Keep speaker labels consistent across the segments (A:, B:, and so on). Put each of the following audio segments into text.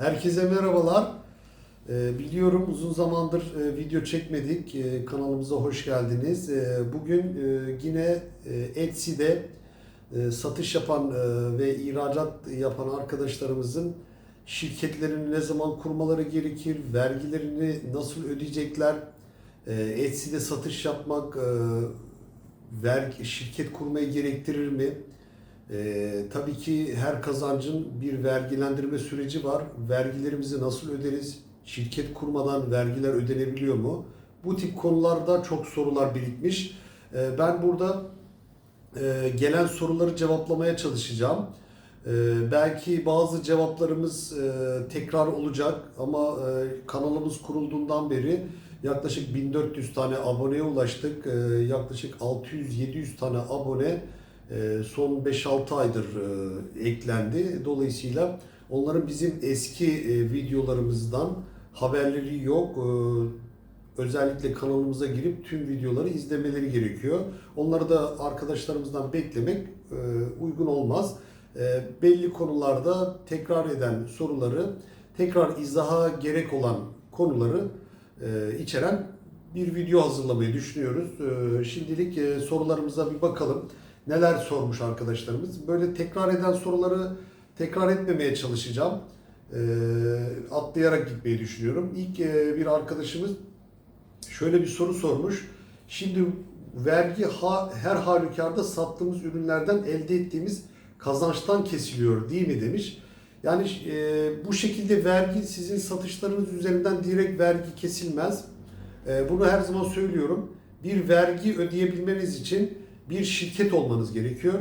A: Herkese merhabalar. Ee, biliyorum uzun zamandır e, video çekmedik. Ee, kanalımıza hoş geldiniz. Ee, bugün e, yine e, Etsy'de satış yapan ve ihracat yapan arkadaşlarımızın şirketlerini ne zaman kurmaları gerekir, vergilerini nasıl ödeyecekler, Etsy'de satış yapmak vergi, şirket kurmayı gerektirir mi? Ee, tabii ki her kazancın bir vergilendirme süreci var. Vergilerimizi nasıl öderiz? Şirket kurmadan vergiler ödenebiliyor mu? Bu tip konularda çok sorular birikmiş. Ee, ben burada e, gelen soruları cevaplamaya çalışacağım. Ee, belki bazı cevaplarımız e, tekrar olacak ama e, kanalımız kurulduğundan beri yaklaşık 1400 tane aboneye ulaştık. Ee, yaklaşık 600-700 tane abone e, son 5-6 aydır e, eklendi. Dolayısıyla onların bizim eski e, videolarımızdan haberleri yok. E, Özellikle kanalımıza girip tüm videoları izlemeleri gerekiyor. Onları da arkadaşlarımızdan beklemek e, uygun olmaz. E, Belli konularda tekrar eden soruları, tekrar izaha gerek olan konuları e, içeren bir video hazırlamayı düşünüyoruz. E, Şimdilik e, sorularımıza bir bakalım neler sormuş arkadaşlarımız. Böyle tekrar eden soruları tekrar etmemeye çalışacağım. E, atlayarak gitmeyi düşünüyorum. İlk e, bir arkadaşımız şöyle bir soru sormuş. Şimdi vergi ha, her halükarda sattığımız ürünlerden elde ettiğimiz kazançtan kesiliyor değil mi demiş. Yani e, bu şekilde vergi sizin satışlarınız üzerinden direkt vergi kesilmez. E, bunu her zaman söylüyorum. Bir vergi ödeyebilmeniz için bir şirket olmanız gerekiyor.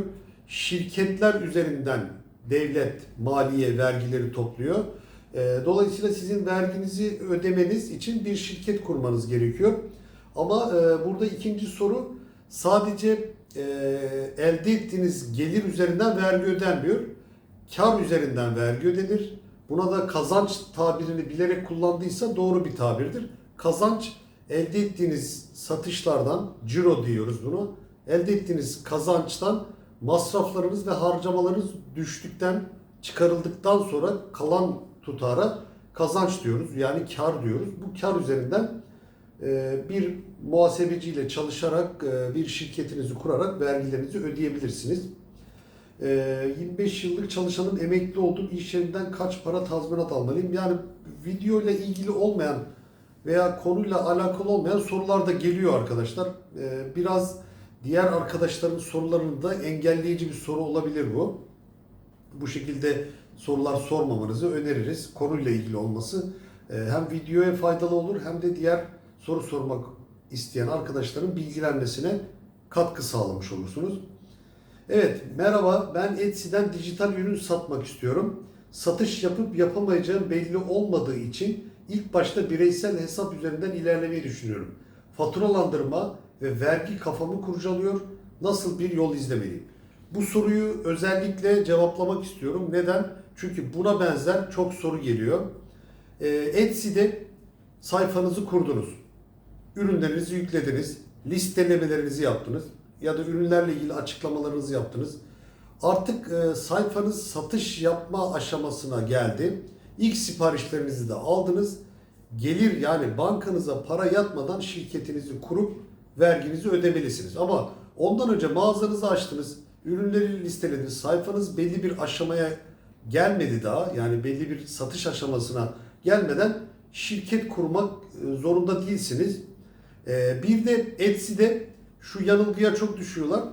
A: Şirketler üzerinden devlet maliye vergileri topluyor. E, Dolayısıyla sizin verginizi ödemeniz için bir şirket kurmanız gerekiyor. Ama e, burada ikinci soru sadece e, elde ettiğiniz gelir üzerinden vergi ödenmiyor. Kar üzerinden vergi ödenir. Buna da kazanç tabirini bilerek kullandıysa doğru bir tabirdir. Kazanç elde ettiğiniz satışlardan, ciro diyoruz bunu. Elde ettiğiniz kazançtan masraflarınız ve harcamalarınız düştükten, çıkarıldıktan sonra kalan tutara kazanç diyoruz. Yani kar diyoruz. Bu kar üzerinden e, bir muhasebeciyle çalışarak e, bir şirketinizi kurarak vergilerinizi ödeyebilirsiniz. E, 25 yıllık çalışanın emekli oldum. İş yerinden kaç para tazminat almalıyım? Yani video ile ilgili olmayan veya konuyla alakalı olmayan sorular da geliyor arkadaşlar. E, Biraz diğer arkadaşların sorularını da engelleyici bir soru olabilir bu. Bu şekilde sorular sormamanızı öneririz. Konuyla ilgili olması e, hem videoya faydalı olur hem de diğer soru sormak isteyen arkadaşların bilgilenmesine katkı sağlamış olursunuz. Evet, merhaba. Ben Etsy'den dijital ürün satmak istiyorum. Satış yapıp yapamayacağım belli olmadığı için ilk başta bireysel hesap üzerinden ilerlemeyi düşünüyorum. Faturalandırma ve vergi kafamı kurcalıyor. Nasıl bir yol izlemeliyim? Bu soruyu özellikle cevaplamak istiyorum. Neden? Çünkü buna benzer çok soru geliyor. Ee, Etsy'de sayfanızı kurdunuz. Ürünlerinizi yüklediniz. Listelemelerinizi yaptınız. Ya da ürünlerle ilgili açıklamalarınızı yaptınız. Artık e, sayfanız satış yapma aşamasına geldi. İlk siparişlerinizi de aldınız. Gelir yani bankanıza para yatmadan şirketinizi kurup verginizi ödemelisiniz. Ama ondan önce mağazanızı açtınız. Ürünleri listelediniz. Sayfanız belli bir aşamaya gelmedi daha. Yani belli bir satış aşamasına gelmeden şirket kurmak e, zorunda değilsiniz. E, Bir de Etsy'de şu yanılgıya çok düşüyorlar.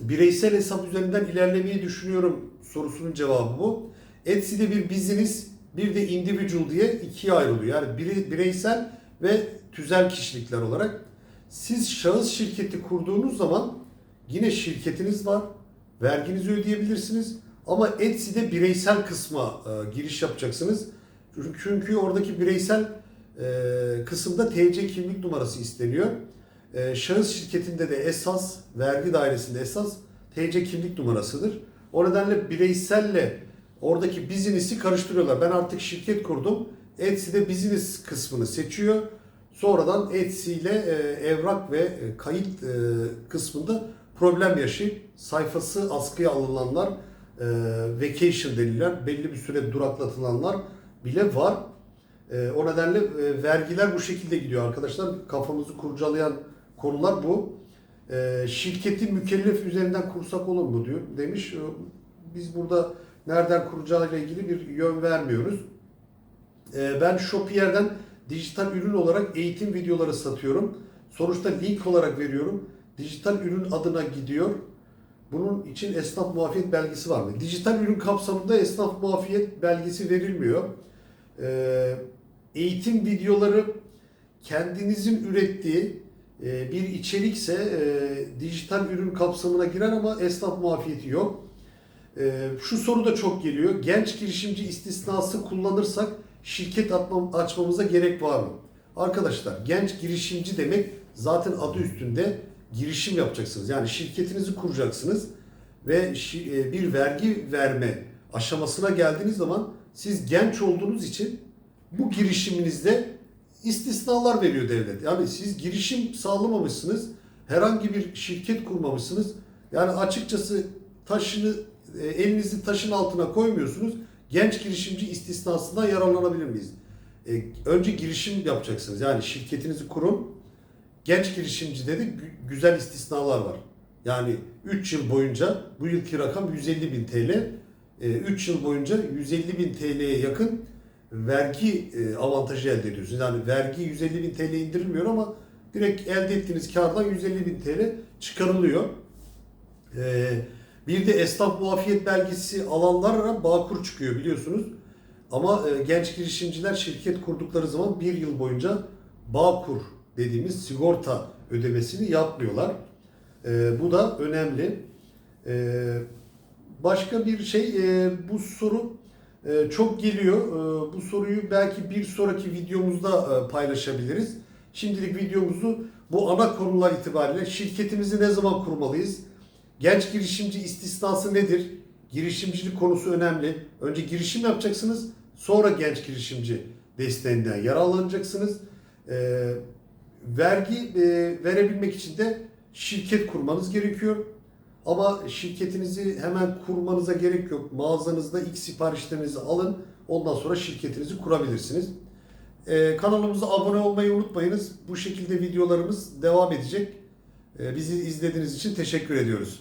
A: Bireysel hesap üzerinden ilerlemeyi düşünüyorum sorusunun cevabı bu. Etsy'de bir business, bir de individual diye ikiye ayrılıyor. Yani bire- bireysel ve tüzel kişilikler olarak. Siz şahıs şirketi kurduğunuz zaman yine şirketiniz var. Verginizi ödeyebilirsiniz. Ama Etsy'de bireysel kısma e, giriş yapacaksınız. Çünkü- oradaki bireysel e, kısımda TC kimlik numarası isteniyor. E, şahıs şirketinde de esas, vergi dairesinde esas TC kimlik numarasıdır. O nedenle bireyselle oradaki business'i karıştırıyorlar. Ben artık şirket kurdum. Etsy'de business kısmını seçiyor. Sonradan Etsy ile e, evrak ve e, kayıt e, kısmında problem yaşayıp sayfası askıya alınanlar, e, vacation denilen belli bir süre duraklatılanlar bile var. E, o nedenle e, vergiler bu şekilde gidiyor arkadaşlar. Kafamızı kurcalayan konular bu. E, şirketi mükellef üzerinden kursak olur mu diyor demiş. E, Biz burada nereden kuracağıyla ilgili bir yön vermiyoruz. E, ben Shopier'den dijital ürün olarak eğitim videoları satıyorum. Sonuçta link olarak veriyorum. Dijital ürün adına gidiyor. Bunun için esnaf muafiyet belgesi var mı? Dijital ürün kapsamında esnaf muafiyet belgesi verilmiyor. Ee, eğitim videoları kendinizin ürettiği e, bir içerikse e, dijital ürün kapsamına girer ama esnaf muafiyeti yok. E, şu soru da çok geliyor. Genç girişimci istisnası kullanırsak şirket atmam, açmamıza gerek var mı? Arkadaşlar genç girişimci demek zaten adı üstünde girişim yapacaksınız. Yani şirketinizi kuracaksınız ve e, bir vergi verme aşamasına geldiğiniz zaman siz genç olduğunuz için bu girişiminizde istisnalar veriyor devlet. Yani siz girişim sağlamamışsınız, herhangi bir şirket kurmamışsınız. Yani açıkçası taşını elinizi taşın altına koymuyorsunuz. Genç girişimci istisnasından yararlanabilir miyiz? E, önce girişim yapacaksınız. Yani şirketinizi kurun. Genç girişimcide de gü- güzel istisnalar var. Yani 3 yıl boyunca bu yılki rakam 150 bin TL. 3 yıl boyunca 150 bin TL'ye yakın vergi e, avantajı elde ediyorsunuz. Yani vergi 150 bin TL indirilmiyor ama direkt elde ettiğiniz kardan 150 bin TL çıkarılıyor. Ee, bir de esnaf muafiyet belgesi alanlara Bağkur çıkıyor biliyorsunuz. Ama e, genç girişimciler şirket kurdukları zaman bir yıl boyunca Bağkur dediğimiz sigorta ödemesini yapmıyorlar. Ee, bu da önemli. Ee, başka bir şey e, bu soru e, çok geliyor. E, bu soruyu belki bir sonraki videomuzda e, paylaşabiliriz. Şimdilik videomuzu bu ana konular itibariyle şirketimizi ne zaman kurmalıyız? Genç girişimci istisnası nedir? Girişimcilik konusu önemli. Önce girişim yapacaksınız, sonra genç girişimci desteğinden yararlanacaksınız. E, vergi e, verebilmek için de şirket kurmanız gerekiyor. Ama şirketinizi hemen kurmanıza gerek yok. Mağazanızda ilk siparişlerinizi alın. Ondan sonra şirketinizi kurabilirsiniz. Ee, kanalımıza abone olmayı unutmayınız. Bu şekilde videolarımız devam edecek. Ee, bizi izlediğiniz için teşekkür ediyoruz.